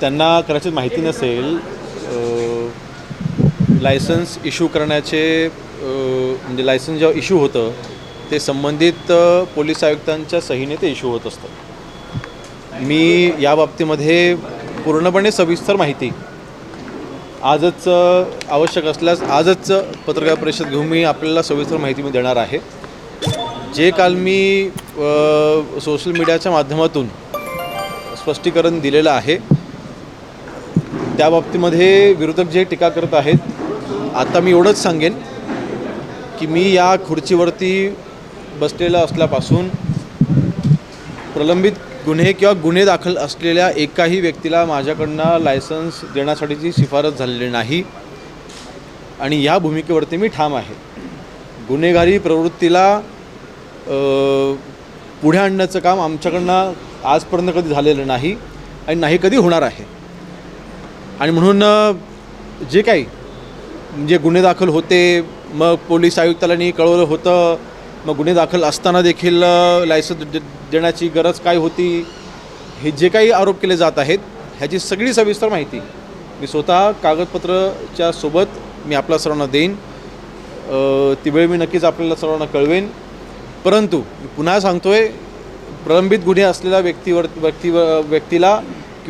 त्यांना कदाचित माहिती नसेल लायसन्स इश्यू करण्याचे म्हणजे लायसन्स जेव्हा इश्यू होतं ते संबंधित पोलीस आयुक्तांच्या सहीने ते इश्यू होत असतं. मी या बाबतीमध्ये पूर्णपणे सविस्तर माहिती आजच आवश्यक असल्यास आजच पत्रकार परिषद घेऊन मी आपल्याला सविस्तर माहिती मी देणार आहे. जे काल मी सोशल मीडियाच्या माध्यमातून स्पष्टीकरण दिलेलं आहे त्या बाबतीमध्ये विरोधक जे टीका करत आहेत आता मी एवढंच सांगेन की मी या खुर्चीवरती बसलेला असल्यापासून प्रलंबित गुन्हे किंवा गुन्हे दाखल असलेल्या एकाही व्यक्तीला माझ्याकडनं लायसन्स देण्यासाठीची शिफारस झालेली नाही आणि या भूमिकेवरती मी ठाम आहे. गुन्हेगारी प्रवृत्तीला पुढे आणण्याचं काम आमच्याकडनं आजपर्यंत कधी झालेलं नाही आणि नाही कधी होणार आहे. आणि म्हणून जे काही म्हणजे गुन्हे दाखल होते मग पोलीस आयुक्तालानी कळवलं होतं मग गुन्हे दाखल असताना देखील लायसन्स दे- देण्याची गरज काय होती हे जे काही आरोप केले जात आहेत ह्याची सगळी सविस्तर माहिती मी स्वतः कागदपत्रच्या सोबत मी आपल्या सर्वांना देईन. ती वेळ मी नक्कीच आपल्याला सर्वांना कळवेन. परंतु मी पुन्हा सांगतोय प्रलंबित गुन्हे असलेल्या व्यक्तीवर व्यक्तीवर व्यक्तीला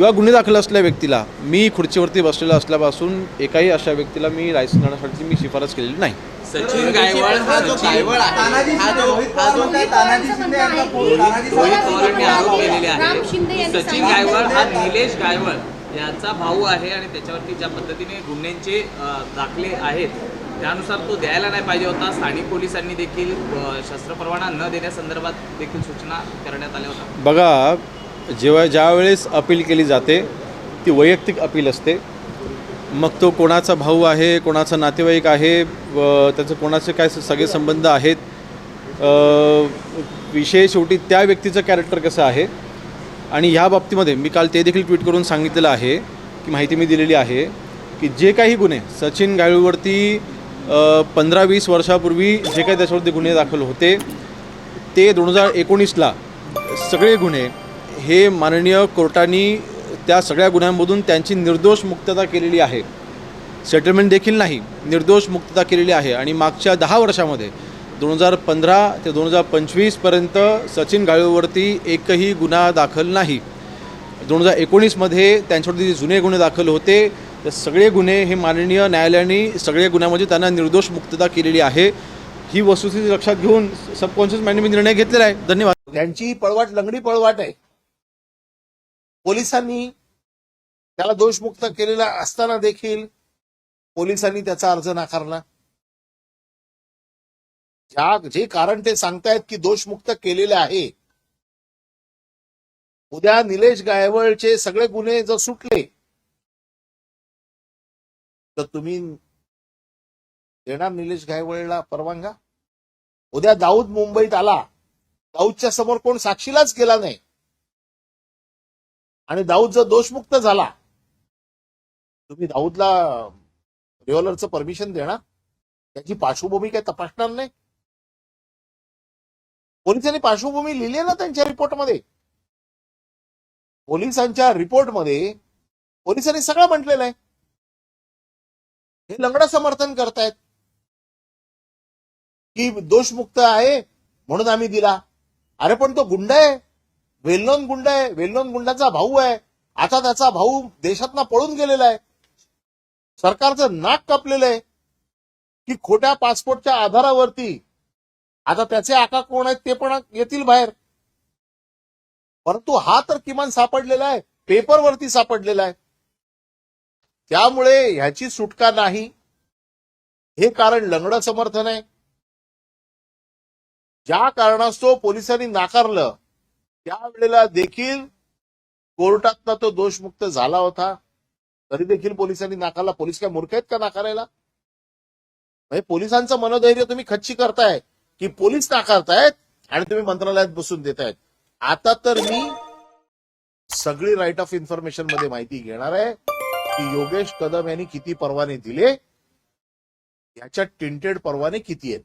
किंवा गुन्हे दाखल असलेल्या व्यक्तीला मी खुर्चीवरती बसलेला असल्यापासून एकाही अशा व्यक्तीला मी लायसन्स देण्यासाठी मी शिफारस केलेली नाही. सचिन गायवळ हा जो सचिन गायवळ आहे, तानाजी हा जो रोहित हा जो पवार काही तानाजी शिंदे यांना फोन- तानाजी रोहित सावंत पवारांनी आरोप केलेले आहे सचिन. गायवळ हा निलेश गायवळ याचा भाऊ आहे आणि त्याच्यावरती ज्या पद्धतीने गुन्ह्यांचे दाखले आहेत त्यानुसार तो द्यायला नाही पाहिजे होता. स्थानिक पोलिसांनी देखील शस्त्र परवाना न देण्यासंदर्भात देखील सूचना करण्यात आल्या होत्या. बघा जेव्हा ज्यावेळेस अपील केली जाते ती वैयक्तिक अपील असते. मग तो कोणाचा भाऊ आहे कोणाचा नातेवाईक आहे व त्याचं कोणाचे काय सगळे संबंध आहेत विषय शेवटी त्या व्यक्तीचं कॅरेक्टर कसं आहे? आणि ह्या बाबतीमध्ये मी काल ते देखील ट्विट करून सांगितलेलं आहे की माहिती मी दिलेली आहे की जे काही गुन्हे सचिन गायळूवरती पंधरा वीस वर्षापूर्वी जे काही त्याच्यावरती गुन्हे दाखल होते ते दोन हजार एकोणीसला सगळे गुन्हे हे माननीय कोर्टाने त्या सगळ्या गुन्ह्यांमधून त्यांची निर्दोष मुक्तता केलेली आहे. सेटलमेंट देखील नाही निर्दोष मुक्तता केलेली आहे. आणि मागच्या दहा वर्षामध्ये दोन हजार पंधरा ते दोन हजार पंचवीसपर्यंत सचिन गाळेवरती एकही गुन्हा दाखल नाही. दोन हजार एकोणीसमध्ये त्यांच्यावरती जे जुने गुन्हे दाखल होते ते सगळे गुन्हे हे माननीय न्यायालयाने सगळे गुन्ह्यामध्ये त्यांना निर्दोष मुक्तता केलेली आहे. ही वस्तुस्थिती लक्षात घेऊन सबकॉन्शियस माइंडने मी निर्णय घेतलेला आहे. धन्यवाद. त्यांची पळवाट लंगडी पळवाट आहे. पोलिसांनी त्याला दोषमुक्त केलेला असताना देखील पोलिसांनी त्याचा अर्ज नाकारला. ज्या जे कारण ते सांगतायत की दोषमुक्त केलेले आहे. उद्या निलेश गायवळचे सगळे गुन्हे जर सुटले तर तुम्ही देणार निलेश गायवळला परवानगा? उद्या दाऊद मुंबईत आला. दाऊदच्या समोर कोण साक्षीलाच गेला नाही. आणि दाऊद जर दोषमुक्त झाला. तुम्ही दाऊदला रिव्हॉल्वरचं परमिशन देणार? त्याची पार्श्वभूमी काही तपासणार नाही? पोलिसांनी पार्श्वभूमी लिहिली आहे ना त्यांच्या रिपोर्टमध्ये? पोलिसांच्या रिपोर्टमध्ये पोलिसांनी सगळं म्हटलेलं आहे. हे लंगडं समर्थन करतायत. की दोषमुक्त आहे म्हणून आम्ही दिला. अरे पण तो गुंड आहे. वेल्लोन गुंड आहे वेल्लोन गुंडाचा भाऊ आहे. आता त्याचा भाऊ देशातना पळून गेलेला आहे. सरकारचं नाक कापलेलं आहे. की खोट्या पासपोर्टच्या आधारावरती आता त्याचे आका कोण आहेत ते पण येतील बाहेर. परंतु हा तर किमान सापडलेला आहे. पेपरवरती सापडलेला आहे. त्यामुळे ह्याची सुटका नाही. हे कारण लंगडं समर्थन आहे. ज्या कारणास्तव पोलिसांनी नाकारलं त्यावेळेला देखील कोर्टातनं तो दोषमुक्त झाला होता. तरी देखील पोलिसांनी नाकारला पोलीस काय मूर्ख आहेत का नाकारायला? म्हणजे पोलिसांचं मनोधैर्य तुम्ही खच्ची करताय की पोलीस नाकारतायत आणि तुम्ही मंत्रालयात बसून देतायत. आता तर मी सगळी राईट ऑफ इन्फॉर्मेशनमध्ये माहिती घेणार आहे की योगेश कदम यांनी किती परवाने दिले? याच्या टिंटेड परवाने किती आहेत?